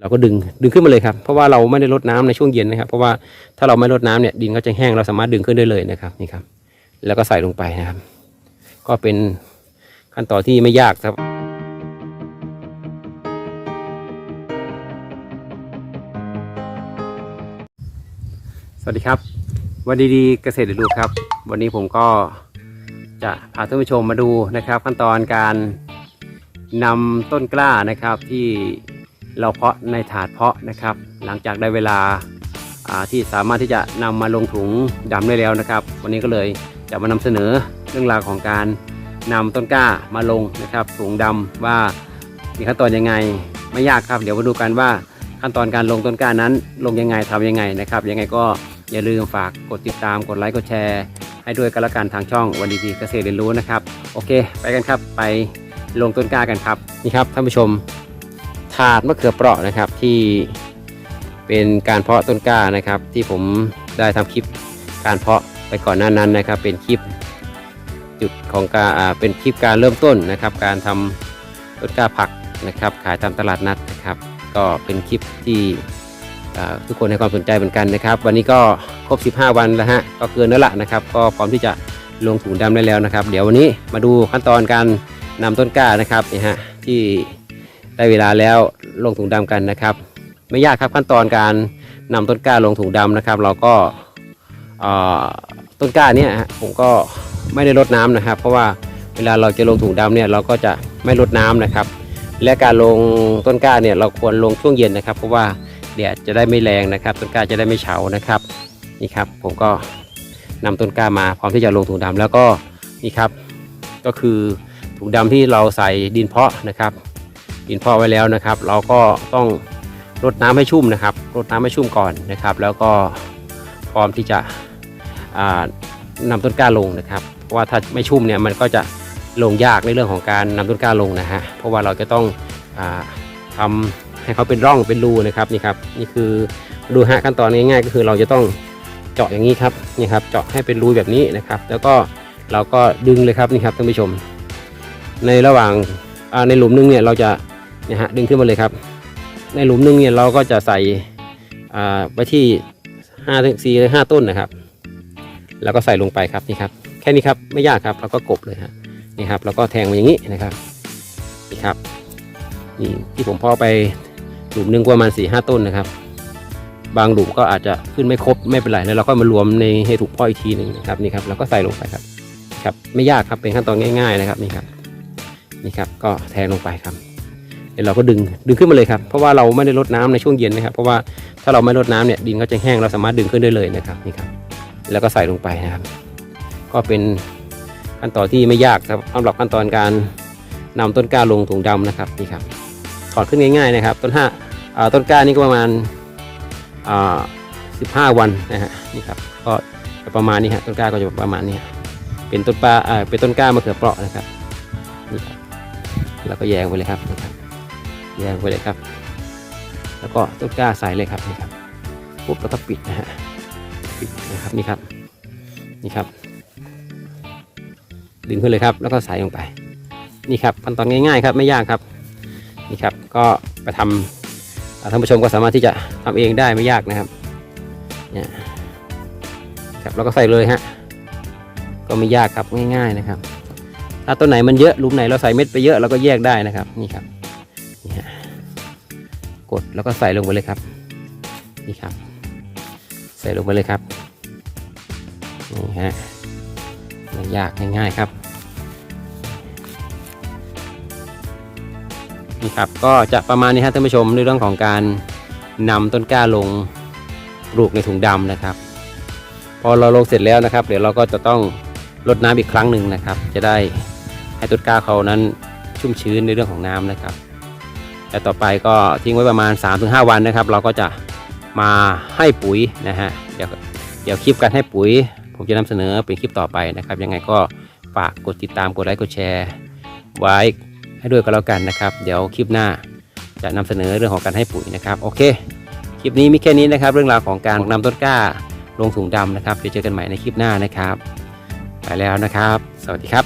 เราก็ดึงดึงขึ้นมาเลยครับเพราะว่าเราไม่ได้ลดน้ำในช่วงเย็นนะครับ เพราะว่าถ้าเราไม่ลดน้ำเนี่ยดินก็จะแห้งเราสามารถดึงขึ้นได้เลยนะครับนี่ครับ แล้วก็ใส่ลงไปนะครับ ก็เป็นขั้นตอนที่ไม่ยากครับสวัสดีครับ วันดีๆเกษตรเรียนรู้ครับ วันนี้ผมก็จะพาท่านผู้ชมมาดูนะครับ ขั้นตอนการนำต้นกล้านะครับที่ เราเพาะในถาดเพาะนะครับ หลังจากได้เวลาที่สามารถที่จะนำมาลงถุงดำได้แล้วนะครับ วันนี้ก็เลยจะมานำเสนอเรื่องราวของการนำต้นกล้ามาลงนะครับ ถุงดำว่ามีขั้นตอนยังไงไม่ยากครับ เดี๋ยวมาดูกันว่าขั้นตอนการลงต้นกล้านั้น ลงยังไงทำยังไงนะครับ ยังไงก็อย่าลืมฝากกดติดตามกดไลค์กดแชร์ ให้ด้วยกันละกันทางช่องวันดีๆเกษตรเรียนรู้นะครับ โอเค ไปกันครับไปลงต้นกล้ากันครับนี่ครับท่านผู้ชม ถาดมะเขือเปราะนะครับที่เป็นการเพาะต้นกล้านะครับ ที่ผมได้ทำคลิปการเพาะไปก่อนหน้านั้นนะครับ เป็นคลิปจุดของการเป็นคลิปการเริ่มต้นนะครับ การทำต้นกล้าผักนะครับ ขายตามตลาดนัดนะครับ ก็เป็นคลิปที่ทุกคนให้ความสนใจเหมือนกันนะครับ วันนี้ก็ครบ 15 วันแล้วฮะก็เกินแล้วล่ะนะครับ ก็พร้อมที่จะลงถุงดำได้แล้วนะครับ เดี๋ยววันนี้มาดูขั้นตอนการนำต้นกล้านะครับนี่ฮะที่ ได้เวลาแล้วลงถุงดำกันนะครับ ไม่ยากครับขั้นตอนการนำต้นกล้าลงถุงดำนะครับ เราก็ต้นกล้าเนี่ยผมก็ไม่ได้รดน้ำนะครับ เพราะว่าเวลาเราจะลงถุงดำเนี่ยเราก็จะไม่รดน้ำนะครับ และการลงต้นกล้าเนี่ยเราควรลงช่วงเย็นนะครับ เพราะว่าแดดจะได้ไม่แรงนะครับ ต้นกล้าจะได้ไม่เฉานะครับนี่ครับ ผมก็นำต้นกล้ามาพร้อมที่จะลงถุงดำแล้วก็นี่ครับ ก็คือถุงดำที่เราใส่ดินเพาะนะครับ ดินพาะไว้แล้วนะครับ เราก็ต้องรดน้ำให้ชุ่มนะครับรดน้ำให้ชุ่มก่อนนะครับ แล้วก็พร้อมที่จะอ่านำต้นกล้าลงนะครับเพราะว่าถ้าไม่ชุ่มเนี่ยมันก็จะลงยากในเรื่องของการนำต้นกล้าลงนะฮะเพราะว่าเราจะต้องอาทำให้เขาเป็นร่องเป็นรูนะครับนี่ครับนี่คือดูฮะขั้นตอนง่ายๆ ก็คือเราจะต้องเจาะอย่างนี้ครับนี่ครับเจาะให้เป็นรูแบบนี้นะครับ แล้วก็เราก็ดึงเลยครับนี่ครับท่านผู้ชม ในระหว่างในหลุมนึงเนี่ยเราจะ นี่ยฮะดึงขึ้นมาเลยครับ ในหลุมนึงเนี่ยเราก็จะใส่ไว้ที่ห้าถึงสี่หรือห้าต้นนะครับ แล้วก็ใส่ลงไปครับนี่ครับ แค่นี้ครับไม่ยากครับเราก็กบเลยฮะนี่ครับ แล้วก็แทงมาอย่างนี้นะครับนี่ครับนี่ที่ผมเพอไปหลุมหนึงประมาณสี่ห้าต้นนะครับบางหลุมก็อาจจะขึ้นไม่ครบไม่เป็นไรแล้วเราก็มารวมในให้ถูกพ่ออีกทีหนึ่งนะครับนี่ครับแล้วก็ใส่ลงไปครับครับ ไม่ยากครับเป็นขั้นตอนง่าย ๆ นะครับนี่ครับนี่ครับก็แทงลงไปครับ เดี๋ยวเราก็ดึงดึงขึ้นมาเลยครับเพราะว่าเราไม่ได้ลดน้ำในช่วงเย็นนะครับ เพราะว่าถ้าเราไม่ลดน้ำเนี่ยดินก็จะแห้งเราสามารถดึงขึ้นได้เลยนะครับนี่ครับแล้วก็ใส่ลงไปนะครับ ก็เป็นขั้นตอนที่ไม่ยากครับสำหรับขั้นตอนการนำต้นกล้าลงถุงดำนะครับนี่ครับถอดขึ้นง่าย ๆนะครับ ต้นห้าต้นกล้านี่ก็ประมาณสิบห้าวันนะฮะนี่ครับก็ประมาณนี้ฮะต้นกล้าก็จะประมาณนี้เป็นต้นปลาเป็นต้นกล้ามะเขือเปราะนะครับนี่ครับแล้วก็แยงไปเลยครับ แยงไปเลยครับ แล้วก็ต้นกล้าใส่เลยครับนี่ครับปุ๊บแล้วก็ปิดนะฮะปิดนะครับนี่ครับนี่ครับ ดึงขึ้นเลยครับ แล้วก็ใส่ลงไป นี่ครับขั้นตอนง่ายๆครับไม่ยากครับนี่ครับก็ไปทำอ่าท่านผู้ชมก็สามารถที่จะทำเองได้ไม่ยากนะครับเนี่ยครับแล้วก็ใส่เลยฮะก็ไม่ยากครับง่ายๆนะครับ ถ้าต้นไหนมันเยอะลุมไหนเราใส่เม็ดไปเยอะเราก็แยกได้นะครับนี่ครับ นี่ฮะกดแล้วก็ใส่ลงไปเลยครับ นี่ครับ ใส่ลงไปเลยครับ นี่ฮะไม่ยากง่ายๆครับ นี่ครับก็จะประมาณนี้ครับท่านผู้ชมในเรื่องของการนำต้นกล้าลงปลูกในถุงดำนะครับ พอเราลงเสร็จแล้วนะครับ เดี๋ยวเราก็จะต้องรดน้ำอีกครั้งหนึ่งนะครับ จะได้ให้ต้นกล้าเขานั้นชุ่มชื้นในเรื่องของน้ำนะครับ แต่ต่อไปก็ทิ้งไว้ประมาณ 3-5 วันนะครับ เราก็จะมาให้ปุ๋ยนะฮะเดี๋ยวเดี๋ยวคลิปการให้ปุ๋ย ผมจะนำเสนอเป็นคลิปต่อไปนะครับ ยังไงก็ฝากกดติดตามกดไลค์กดแชร์ ไว้ให้ด้วยก็แล้วกันนะครับ เดี๋ยวคลิปหน้าจะนำเสนอเรื่องของการให้ปุ๋ยนะครับโอเคคลิปนี้มีแค่นี้นะครับ เรื่องราวของการนำต้นกล้าลงถุงดำนะครับเดี๋ยวเจอกันใหม่ในคลิปหน้านะครับ ไปแล้วนะครับ สวัสดีครับ